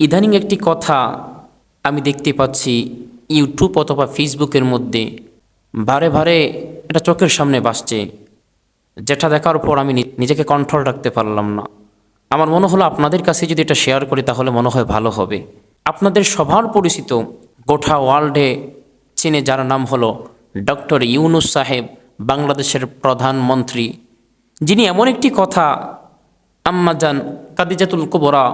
ইদানিং একটি কথা আমি দেখতে পাচ্ছি ইউটিউব অথবা ফেসবুকের মধ্যে। বারে বারে এটা চোখের সামনে বাসছে যেটা দেখার পর আমি নিজেকে কন্ট্রোল রাখতে পারলাম না। আমার মনে হলো আপনাদের কাছে যদি এটা শেয়ার করি তাহলে মনে হয় ভালো হবে। আপনাদের সবার পরিচিত গোটা ওয়ার্ল্ডে চীনে যার নাম হলো ডক্টর ইউনুস সাহেব, বাংলাদেশের প্রধানমন্ত্রী। যিনি এমন একটি কথা আম্মাজান কাদিজাতুল কুবরা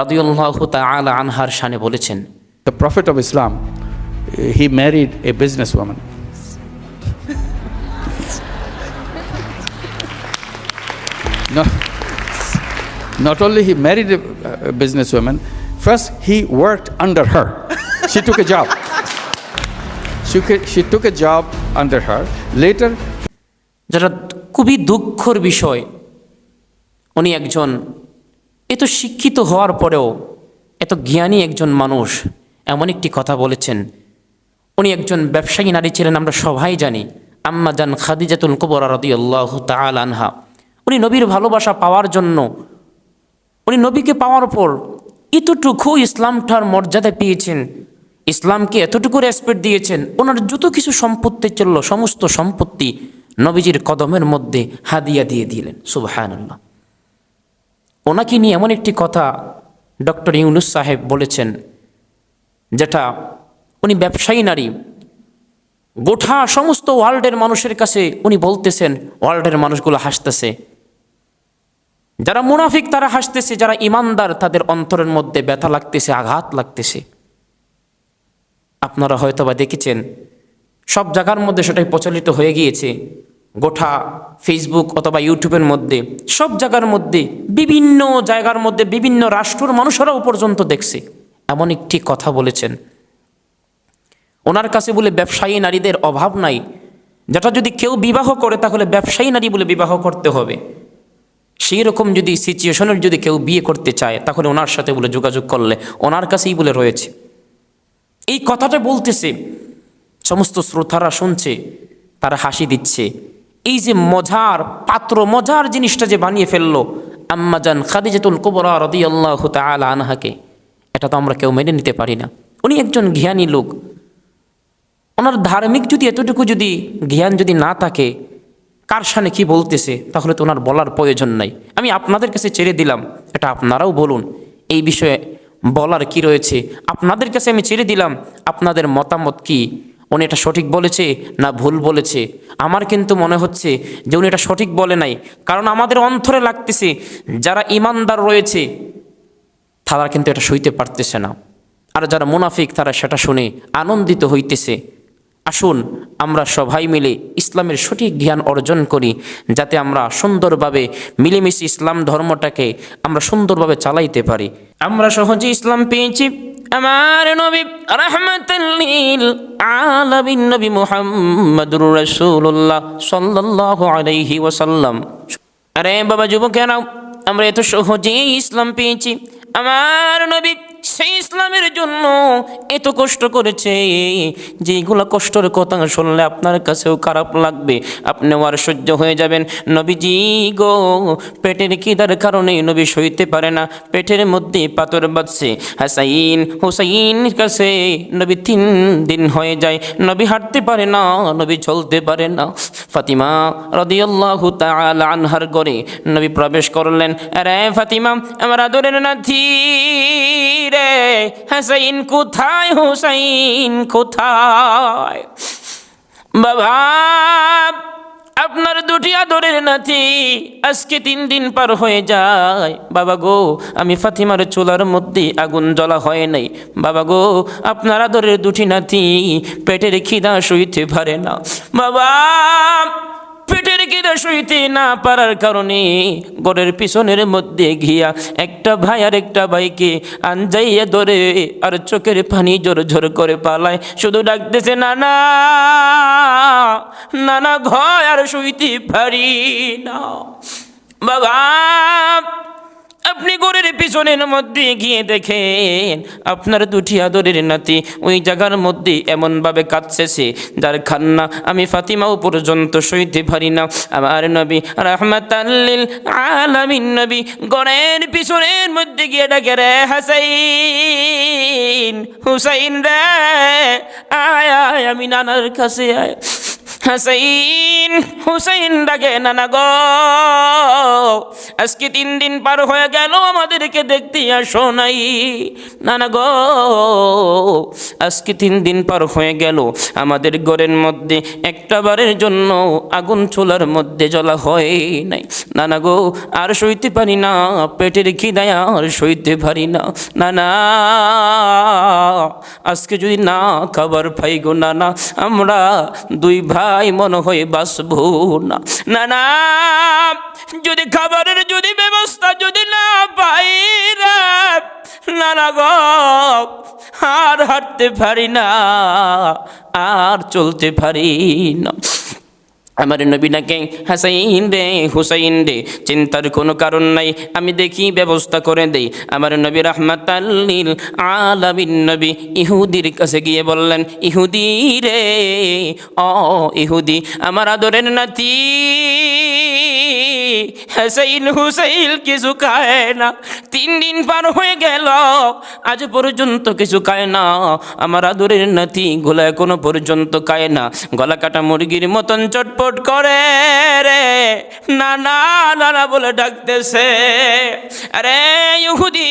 রাদিউল্লাহ তাআলা আনহার শানে বলেছেন The Prophet of Islam, he married a businesswoman. no, not only he married a, a businesswoman, first he worked under her. She took a job. She, she took a job under her. Later, যেটা খুবই দুঃখর বিষয় উনি একজন এত শিক্ষিত হওয়ার পরেও এত জ্ঞানী একজন মানুষ, এমন একটি কথা বলেছেন। উনি একজন ব্যবসায়ী নারী ছিলেন, আমরা সবাই জানি আম্মা জান খাদিজাতুল কুবরা রাদিয়াল্লাহু তাআলা আনহা। উনি নবীর ভালোবাসা পাওয়ার জন্য, উনি নবীকে পাওয়ার পর এতটুকু ইসলামটার মর্যাদা পেয়েছেন, ইসলামকে এতটুকু রেসপেক্ট দিয়েছেন, ওনার যত কিছু সম্পত্তি চলল সমস্ত সম্পত্তি নবীজির কদমের মধ্যে হাদিয়া দিয়ে দিলেন, সুবহানাল্লাহ। ওনাকে নিয়ে এমন একটি কথা ডক্টর ইউনুস সাহেব বলেছেন, যেটা উনি ব্যবসায়ী নারী, গোটা সমস্ত ওয়ার্ল্ডের মানুষের কাছে উনি বলতেছেন, ওয়ার্ল্ডের মানুষগুলো হাসতেছে। যারা মুনাফিক তারা হাসতেছে, যারা ইমানদার তাদের অন্তরের মধ্যে ব্যথা লাগতেছে, আঘাত লাগতেছে। আপনারা হয়তোবা দেখেছেন, সব জায়গার মধ্যে সেটাই প্রচলিত হয়ে গিয়েছে। গোটা ফেসবুক অথবা ইউটিউবের মধ্যে, সব জায়গার মধ্যে, বিভিন্ন জায়গার মধ্যে বিভিন্ন রাষ্ট্রের মানুষেরাও পর্যন্ত দেখছে। এমন একটি কথা বলেছেন। ওনার কাছে বলে ব্যবসায়ী নারীদের অভাব নাই। যেটা যদি কেউ বিবাহ করে, তাহলে ব্যবসায়ী নারী বলে বিবাহ করতে হবে। সেই রকম যদি সিচুয়েশনের যদি কেউ বিয়ে করতে চায়, তাহলে ওনার সাথে বলে যোগাযোগ করলে ওনার কাছেই বলে রয়েছে। এই কথাটা বলতেছে, সমস্ত শ্রোতারা শুনছে, তারা হাসি দিচ্ছে। এই যে মজার, পাত্র মজার জিনিসটা যে বানিয়ে ফেলল, আম্মাজান খাদিজাতুল কুবরা রাদিয়াল্লাহু তাআলা আনহাকে, এটা তো আমরা কেউ মেনে নিতে পারি না। উনি একজন জ্ঞানী লোক। ওনার ধার্মিক যদি এতটুকু যদি জ্ঞান যদি না থাকে, কার সানে কী বলতেছে, তাহলে তো ওনার বলার প্রয়োজন নাই। আমি আপনাদের কাছে ছেড়ে দিলাম, এটা আপনারাও বলুন। এই বিষয়ে বলার কি রয়েছে? আপনাদের কাছে আমি ছেড়ে দিলাম, আপনাদের মতামত কি? উনি এটা সঠিক বলেছে না ভুল বলেছে? আমার কিন্তু মনে হচ্ছে যে উনি এটা সঠিক বলে নাই। কারণ আমাদের অন্তরে লাগতেছে, যারা ইমানদার রয়েছে, তারা কিন্তু এটা সইতে পারতেছে না। আর যারা মুনাফিক, তারা সেটা শুনে আনন্দিত হইতেছে। আসুন, আমরা সবাই মিলে ইসলামের সঠিক জ্ঞান অর্জন করি, যাতে আমরা সুন্দরভাবে মিলেমিশে ইসলাম ধর্মটাকে আমরা সুন্দরভাবে চালাইতে পারি। আমরা সহজে ইসলাম পেয়েছি। আমার নবী রহমতুল্লিল আলামিন নবী মুহাম্মদুর রাসূলুল্লাহ সাল্লাল্লাহু আলাইহি ওয়াসাল্লাম। আরে বাবা যুবকেরা, আমরা এত সহজেই ইসলাম পেয়েছি। আমার নবী সেই ইসলামের জন্য এত কষ্ট করেছে যে এগুলো কষ্টের কথা শুনলে আপনার কাছেও খারাপ লাগবে। আপনিও আর সহ্য হয়ে যাবেন। নবীজি গো, পেটের খিদার কারণে নবী সইতে পারে না। পেটের মধ্যে পাথর বাঁধছে। হাসাইন হুসাইন কাছে নবী তিন দিন হয়ে যায়। নবী হাঁটতে পারে না, নবী চলতে পারে না। ফাতিমা রদিয়াল্লাহু তাআলা আনহার ঘরে নবী প্রবেশ করলেন। আরে ফাতিমা, আমার আদরের নাথি রে, হাসাইন কোথায়, হুসাইন কোথায়? বাবা, আপনার দুটি আদরের নাতি আজকে তিন দিন পার হয়ে যায়। বাবা গো, আমি ফাতিমার চুলার মধ্যে আগুন জ্বলা হয় নাই। বাবা গো, আপনার আদরের দুটি নাতি পেটের খিদা সইতে পারে না। বাবা পেটের কিনা সইতে না পারার কারণে গড়ের পিছনের মধ্যে ঘিয়া একটা ভাই আর একটা ভাইকে আনজাইয়া ধরে আর চোখের পানি জোর জোর করে পালায়। শুধু ডাকতেছে, নানা নানা, ঘর আর শুইতে পারি না। বাবা আপনি গরের পিছনের মধ্যে গিয়ে দেখেন, আপনার দুটি আদরের নাতি ওই জায়গার মধ্যে এমনভাবে কাঁদছেছে যার খান্না আমি ফাতিমাও পর্যন্ত সইতে পারি না। আমার নবী রহমাতাল্লিল আলামিন নবী গরের পিছনের মধ্যে গিয়ে ডাকে, রে হাসাইন, হুসাইন রে, আয় আয়, আমি নানার কাছে আয়। হাসাইন হুসাইন ডাকে, নানা গো, আজকে তিন দিন পার হয়ে গেল, আমাদেরকে দেখতে আসো নাই। নানা গো, আজকে তিন দিন পার হয়ে গেল, আমাদের ঘরের মধ্যে একটা বারের জন্য আগুন চুলার মধ্যে জ্বলা হয় নাই। নানা গো, আর সইতে পারি না, পেটের খিদায় আর সইতে পারি না। নানা, আজকে যদি না খাবার পাই গো, নানা, আমরা দুই ভাই মনে হয় বাঁচবো না। না না, যদি খাবারের যদি ব্যবস্থা যদি না পাই না না গ, আর হাঁটতে পারি না, আর চলতে পারি না। আমার নবীনাকে হাসাইন রে হুসাইন রে চিন্তার কোনো কারণ নাই। আমি দেখি ব্যবস্থা করে দেই। আমার নবী রহমাতাল্লিল আলামিন নবী ইহুদির কাছে গিয়ে বললেন, ইহুদি রে, অ, ইহুদি, আমার আদরের নাতি হাসাইন হুসাইল কিছু খায় না। তিন দিন পার হয়ে গেল। আজ পর্যন্ত কিছু খায় না। আমার আদরের নাতি গোলা এখনও পর্যন্ত খায় না। গলা কাটা মুরগির মতন চটপট করে রে। না না বলে ডাকতেছে, আরে ইহুদি,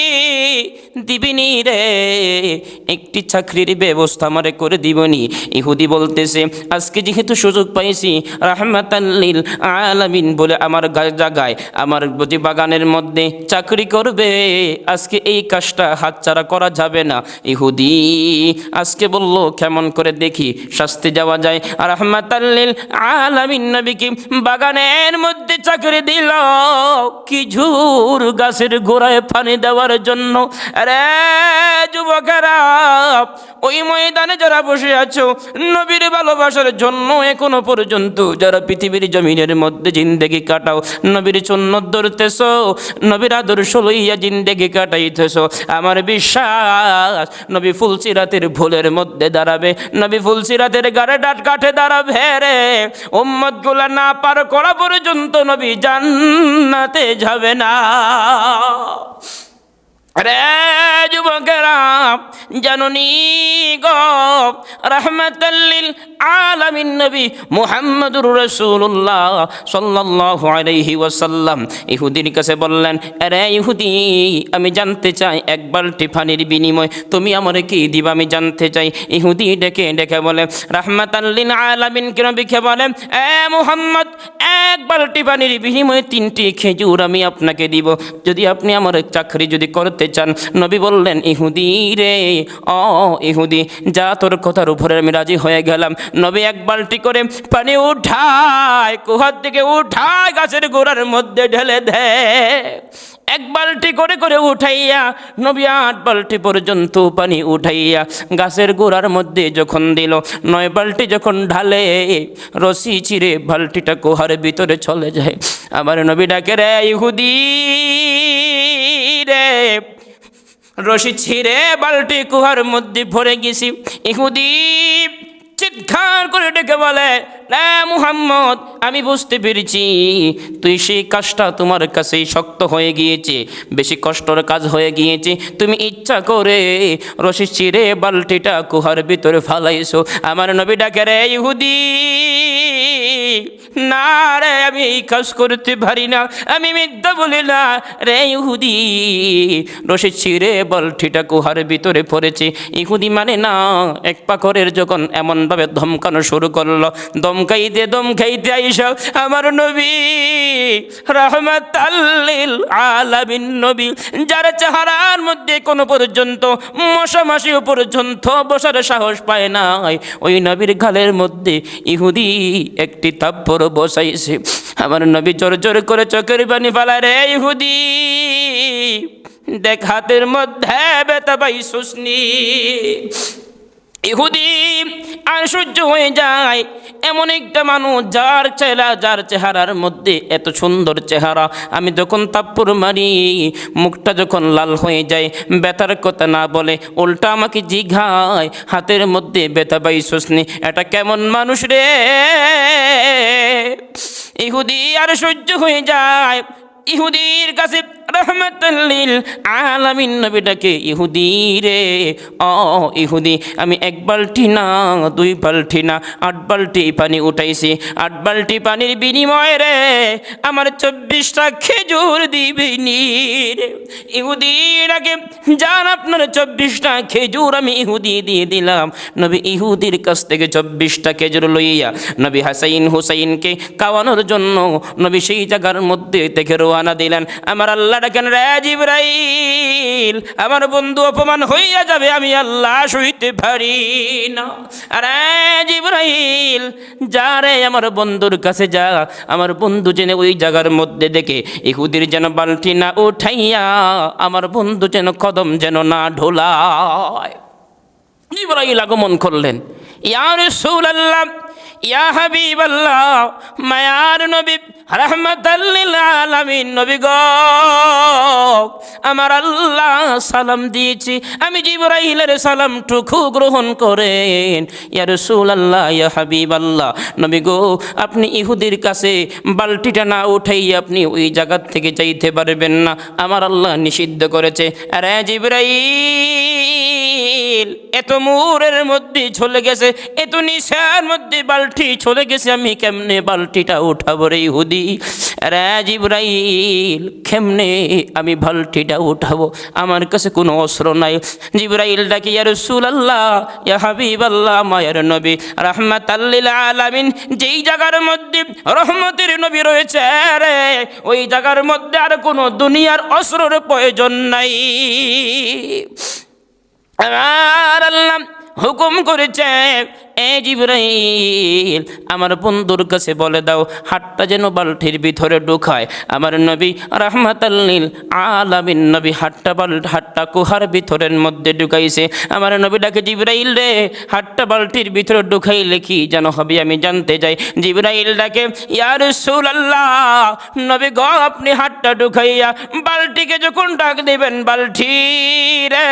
দিবিনি রে। একটি চাকরির ব্যবস্থা আমারে করে দিবনি। ইহুদি বলতেছে, আজকে যেহেতু সুযোগ পাইছি রাহমাতাল্লিল আলামিন বলে আমার জায়গায় আমার বাগানের মধ্যে চাকরি করবে আজকে এই কাজটা হাতছাড়া করা যাবে না। ইহুদি আজকে বলল, কেমন করে দেখি, শাস্তি যাওয়া যায়। আর রহমাতাল্লিল আলামিন নবীকে বাগানের মধ্যে চাকরি দিল কিঝুর গাছের গোড়ায় পানি দেওয়ার জন্য। আরে যুবকেরা, ওই ময়দানে যারা বসে আছো, নবীর ভালোবাসার জন্য এখনও পর্যন্ত যারা পৃথিবীর জমিনের মধ্যে জিন্দেগি কাটাও, নবীর চন্ন ধরতেছ, নবীর আদর্শ লইয়া জিন্দেগি কাটাইতেছ আমার বিশ্বাস, নবী ফুলসিরাতের ভুলের মধ্যে দাঁড়াবে। নবী ফুলসিরাতের গাড়ে ডাট কাঠে দাঁড়াবে রে। ওম্মতগুলা না পার করা পর্যন্ত নবী জান্নাতে যাবে না। রে যুবকেরা, জাননি গো রহমতাল্লিল আলামিন নবী মুহাম্মদুর রাসূলুল্লাহ সাল্লাল্লাহু আলাইহি ওয়াসাল্লাম। ইহুদির কাছে বললেন, আরে ইহুদি, আমি জানতে চাই এক বালতি পানির বিনিময়, তুমি আমারে কি দিবা? আমি জানতে চাই। ইহুদি ডেকে ডেকে বলে রহমতাল্লিল আলামিন কেন বিখে বলে, এ মুহাম্মদ এক বালতি পানির বিনিময়ে তিনটি খেজুর আমি আপনাকে দিব। যদি আপনি আমার চাকরি যদি করতে চান। নবী বললেন, ইহুদি রে, অ, ইহুদি, যা তোর কথার উপরে আমি রাজি হয়ে গেলাম। নবী এক বালতি করে পানি উঠায় কুহার থেকে উঠায়, গাছের গোড়ার মধ্যে ঢেলে দেয়। এক বালতি করে করে উঠাইয়া, নবী আট বালতি পর্যন্ত পানি উঠাইয়া গাছের গোড়ার মধ্যে যখন দিল, নয় বালতি যখন ঢালে, রশি চিরে বালতিটা কুহার ভিতরে চলে যায়। আবার নবী ডাকে, রে ইহুদি রে রশি ছিঁড়ে বালতি কুহার মধ্যে ভরে গেছি। ইহুদি চিৎকার করে ডেকে বলে না মুহাম্মদ, আমি বুঝতে পেরেছি। তুই সেই কাজটা তোমার কাছেই শক্ত হয়ে গিয়েছে, বেশি কষ্টর কাজ হয়ে গিয়েছে। তুমি ইচ্ছা করে রশি চিরে বালতিটা কুহার ভিতরে ফালাইছো। আমার নবী ডাকে, রে ইহুদি না রে, আমি এই কাজ করতে পারি না। আমি মিথ্যা বলি না রে ইহুদি। রশি ছিঁড়ে বলঠিটা কুহার ভিতরে পড়েছে। ইহুদি মানে না, এক পাখরের যখন এমনভাবে ধমকানো শুরু করল দমকাইতে দমকাইতে আইসা আমার নবী। রহমত আল্লিল আলামিন নবী। যার চেহারার মধ্যে কোনো পর্যন্ত মশামাসিও পর্যন্ত বসার সাহস পায় নাই, ওই নবীর গালের মধ্যে ইহুদি একটি তাপ্পর বসাইছে। আমার নবী জোর জোর করে চোখের পানি ফালা রে ইহুদি। দেখ হাতের মধ্যে বেতা পাই শুসনি ইহুদি আর সহ্য হয়ে যায়। এমন একটা মানুষ যার চেহারা যার চেহারার মধ্যে এত সুন্দর চেহারা। আমি যখন তাপ্পুর মারি, মুখটা যখন লাল হয়ে যায়, ব্যথার কথা না বলে উল্টা আমাকে জিঘায়, হাতের মধ্যে ব্যথা পাই শুসনি এটা কেমন মানুষ রে? ইহুদি আর সহ্য হয়ে যায়। ইহুদির কাছে রহমতুল্লিল আলামিন নবীটাকে ইহুদি রে ও ইহুদি, আমি এক বালটি না, দুই বালটি না, আট বালটি পানি উঠাইছি। আট বালটি পানির বিনিময়ে রে, আমার চব্বিশটা খেজুর দিবিনি রে। ইহুদিটাকে যান আপনার চব্বিশটা খেজুর আমি ইহুদি দিয়ে দিলাম। নবী ইহুদির কাছ থেকে চব্বিশটা খেজুর লইয়া নবী হাসাইন হুসাইনকে খাওয়ানোর জন্য নবী সেই জায়গার মধ্যে থেকে রোয়ানা দিলেন। আমার আল্লাহ ডাকেন রাজীব রাইল আমার বন্ধু অপমান হইয়া যাবে, আমি আল্লাহ সইতে পারি না। রাজীব রাইল যা রে, আমার বন্ধুর কাছে যা। আমার বন্ধু যেন ওই জায়গার মধ্যে দেখে, ইহুদির যেন বালতি না উঠাইয়া, আমার বন্ধু যেন কদম যেন না ঢোলায়। জিবরাইল আগমন করলেন। ইয়া রাসূলুল্লাহ ইয়া হাবিবাল্লাহ, মায়ার নবী রাহমাতাল্লিল আলামিন, নবী গো। আমার আল্লাহ সালাম দিয়েছি, আমি জিবরাইলের সালামটুকু গ্রহণ করেন। ইয়া রাসূলুল্লাহ, ইয়া হাবিবাল্লাহ, নবী গো, আপনি ইহুদির কাছে বালতিটা না উঠাই আপনি ওই জায়গার থেকে যাইতে পারবেন না। আমার আল্লাহ নিষিদ্ধ করেছে। আরে জিবরাইল! এত মুরের মধ্যে চলে গেছে, এত নিশার মধ্যে বালতি চলে গেছে, আমি কেমনে বালটিটা উঠাবো রে আরে জিবরাইল, কেমনে আমি বালতিটা উঠাবো? আমার কাছে কোনো অস্ত্র নাই। জিবরাইল ডাকি, ইয়া রাসূলুল্লাহ, ইয়া হাবিবাল্লাহ, মায়ের নবী রাহমাতাল্লিল আলামিন। যেই জায়গার মধ্যে রহমতের নবী রয়েছে রে, ওই জায়গার মধ্যে আর কোনো দুনিয়ার অস্ত্রের প্রয়োজন নাই। আমার আল্লাহ হুকুম করেছে এ জিব্রাইল, আমার বন্ধুর কাছে বলে দাও হাটটা যেন বালতির ভিতরে ঢুকায়। আমার নবী রাহমাতাল্লিল আলামিন, নবী হাটটা বাল হাটটা কুহার ভিতরের মধ্যে ঢুকাইছে। আমার নবী ডাকে, জিব্রাইল রে হাটটা বালতির ভিতরে ঢুকাইলে কি যেন হবে আমি জানতে যাই জিব্রাইল ডাকে ইয়ার আল্লাহ নবী গ, আপনি হাটটা ঢুকাইয়া বালতিকে যখন ডাক দিবেন, বালতি রে,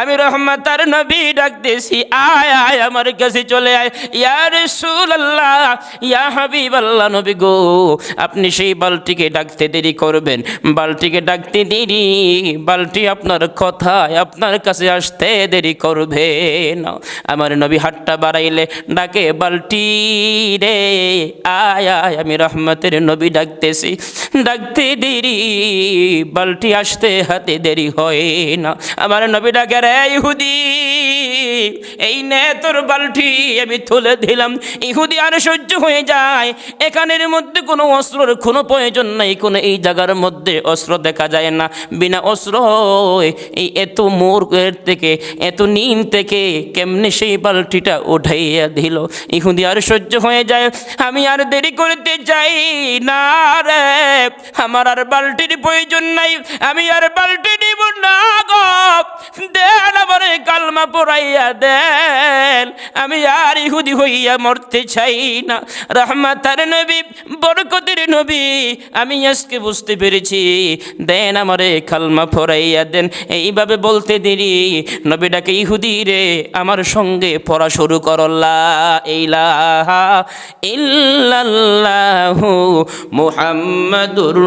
আমি রহমাতার নবী ডাকতেছি, আয় আয় আমার কাছে চলে আয়। ইয়া রাসূলুল্লাহ, ইয়া হাবিবাল্লাহ নবী গো, আপনি সেই বালতিকে ডাকতে দেরি করবেন। বালতিকে ডাকতে দেরি বালতি আপনার কথায় আপনার কাছে আসতে দেরি করবে না। আমার নবী হাটটা বাড়াইলে, ডাকে বালতি রে, আয় আয়, আমি রহমতের নবী ডাকতেছি। ডাকতে দেরি বালতি আসতে হাতে দেরি হয় না। আমার নবী ডাকে, রে ইহুদি, এই নে তোর বালতি আমি তুলে দিলাম। ইহুদি আর সহ্য হয়ে যায়। এখানের মধ্যে কোনো অস্ত্রের কোনো প্রয়োজন নাই। কোনো এই জায়গার মধ্যে অস্ত্র দেখা যায় না। বিনা অস্ত্র এই এত মোর থেকে, এত নিন থেকে কেমনে সেই বালতিটা উঠাইয়া দিল। ইহুদি আর সহ্য হয়ে যায়। আমি আর দেরি করতে চাই না রে। আমার আর বালতির প্রয়োজন নাই। আমি আর বালতি নিব না গো। দেন আমার কালমা পড়াইয়া দেন। আমি আর ইহুদি হইয়া মরতে চাই না। রহমাতার নবী, বরকতের নবী, আমি আজকে বুঝতে পেরেছি। দেন আমারে কালমা পড়াইয়া দেন। এইভাবে বলতে দেরি। নবীটাকে ইহুদি রে, আমার সঙ্গে পড়া শুরু করল্লা ইলাহা ইল্লাল্লাহু মুহাম্মাদুর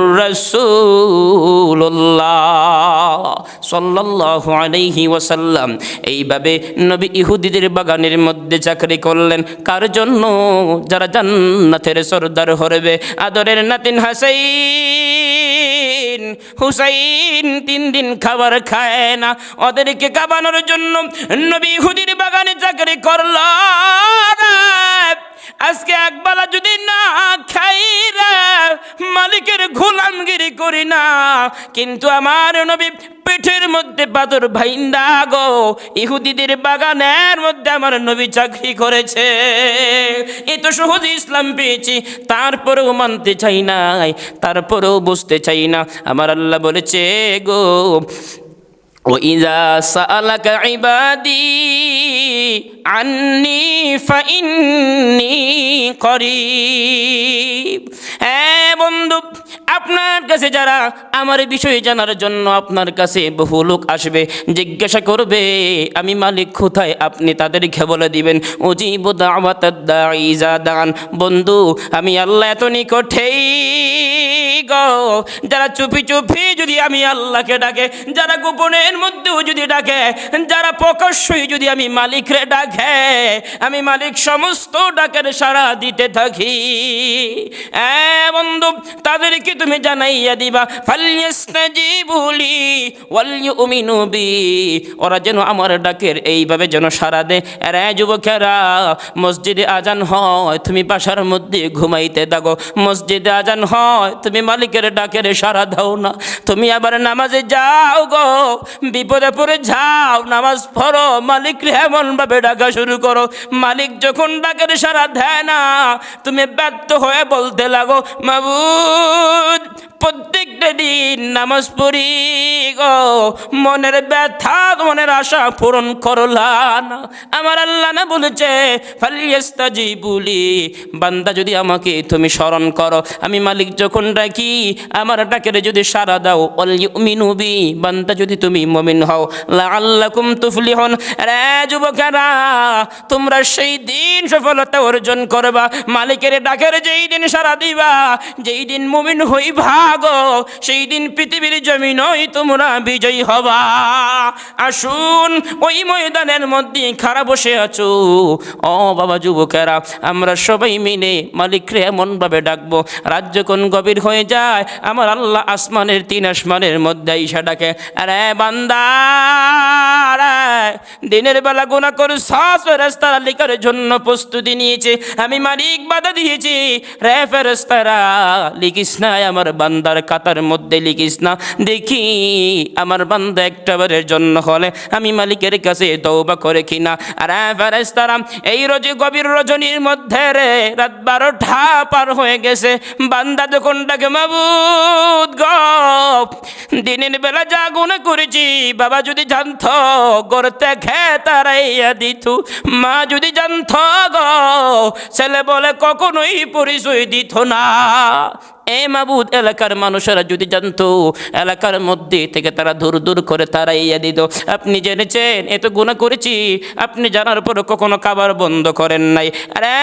সাল্লাল্লাহু আলাইহি ওয়াসাল্লাম। এইভাবে নবী ইহুদিদের বাগানের মধ্যে চাকরি করলেন। কার জন্য? যারা জান্নাতের সর্দার হরবে। আদরের নাতিন হাসাইন। হুসাইন তিন দিন খাবার খায় না। ওদেরকে কাবানোর জন্য নবী হুদির বাগানে চাকরি করল। আজকে একবেলা যদি না খাই রে মালিকের গোলামগিরি করি না, কিন্তু আমার নবী পিঠের মধ্যে পাথর ভাইন্দা গো, ইহুদিদের বাগানের মধ্যে আমার নবী চাকরি করেছে। এ তো সহজ ইসলাম পেয়েছি, তারপরেও মানতে চাই নাই, তারপরেও বুঝতে চাই না। আমার আল্লাহ বলেছে গো وإذا سألك عبادي عني فإني قريب হ্যাঁ বন্ধু আপনার কাছে যারা আমার বিষয়ে জানার জন্য আপনার কাছে বহু লোক আসবে জিজ্ঞাসা করবে আমি মালিক কোথায় আপনি তাদেরকে বলে দিবেন অজীব দাওয়াত ইজা দান বন্ধু আমি আল্লাহ এত নিকটেই গো। যারা চুপি চুপি যদি আমি আল্লাহকে ডাকে, যারা গোপনের মধ্যেও যদি ডাকে, যারা প্রকাশ্যই যদি আমি মালিকরে ডাকে, আমি মালিক সমস্ত ডাকের সাড়া দিতে থাকি। বন্ধু, তাদেরকে তুমি জানাইয়া দিবা ওয়ালিউমিনু বি। ওরা যেন আমার ডাকের এইভাবে যেন সাড়া দে রে যুবকেরা, মসজিদে আজান হয়, তুমি বাসার মধ্যে ঘুমাইতে দাগো মসজিদে আজান হয়, তুমি মালিকের ডাকের সারা দাও না। তুমি আবার নামাজে যাও গো, বিপদে পড়ে যাও, নামাজ পড়ো। মালিক এমন ভাবে ডাকা শুরু করো। মালিক যখন ডাকের সারা দেয় না, তুমি ব্যর্থ হয়ে বলতে লাগো, মাবুদ দিন নামাজ পড়ি গো। মনের ব্যথা মনের আশা পূরণ করলা না আমার আল্লাহ না বলেছে ফালিয়াস্তাজি বলি বান্দা যদি আমাকে তুমি স্মরণ করো, আমি মালিক যখন ডাকি, আমার ডাকের যদি সারা দাও মিনুবি বান্দা যদি তুমি মমিন হও আল্লাকুম তুফলিহন। রে যুবকেরা, তোমরা সেই দিন সফলতা অর্জন করবা। মালিকের ডাকের যেই দিন সারা দিবা, যেই দিন মমিন হই ভাগো সেই দিন পৃথিবীর জমিনই তোমরা বিজয়ী হবা। আসুন, ওই ময়দানের মধ্যে খারাপ বসে আছো। ও বাবা যুবকেরা, আমরা সবাই মিলে মালিকরে এমনভাবে ডাকবো রাত যখন গভীর হয়ে যায়, আমার আল্লাহ আসমানের তিন আসমানের মধ্যে ঈশা ডাকে, আরে বান্দা দিনের বেলা গুণা করে সব ফেরেস্তারা লিখার জন্য প্রস্তুতি নিয়েছে, আমি মালিক বাধা দিয়েছি। রে ফেরেস্তারা লিখিস আমার বান্দার কাতার মধ্যে লিখিস না, দেখি আমার বান্দা একটাবারের জন্য হলে আমি মালিকের কাছে তৌবা করে কিনা। আর ফেরেস্তারা এই রোজে গভীর রজনীর মধ্যে রে, রাত বারোটা পার হয়ে গেছে। বান্দা যখন ডাকে, মাবুদ গপ দিনের বেলা যা গুণা করেছি, বাবা যদি জানত গড়তে খে তারাইয়া দিত, মা যদি জানত গো, ছেলে বলে কখনোই পরিচয় দিত না। এ মাবুদ, এলাকার মানুষেরা যদি জানতো, এলাকার মধ্যে থেকে তারা দূর দূর করে তারা ইয়া দিত। আপনি জেনেছেন এত গুণা করেছি। আপনি জানার পর কখনো খাবার বন্ধ করেন নাই। আরে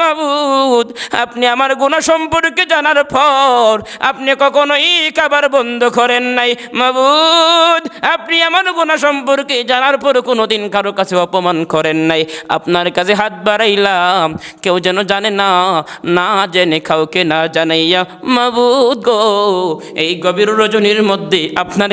মাবুদ, আপনি আমার গুণা সম্পর্কে জানার পর আপনি কখনোই খাবার বন্ধ করেন নাই। মাবুদ, আপনি আমার গুণা সম্পর্কে জানার পর কোনোদিন কারও কাছে অপমান করেন নাই। আপনার কাছে হাত বাড়াইলাম, কেউ যেন জানে না না জেনে কাউকে না জানাইয়া মাবুদ গো এই গভীর রজনীর মধ্যে আপনার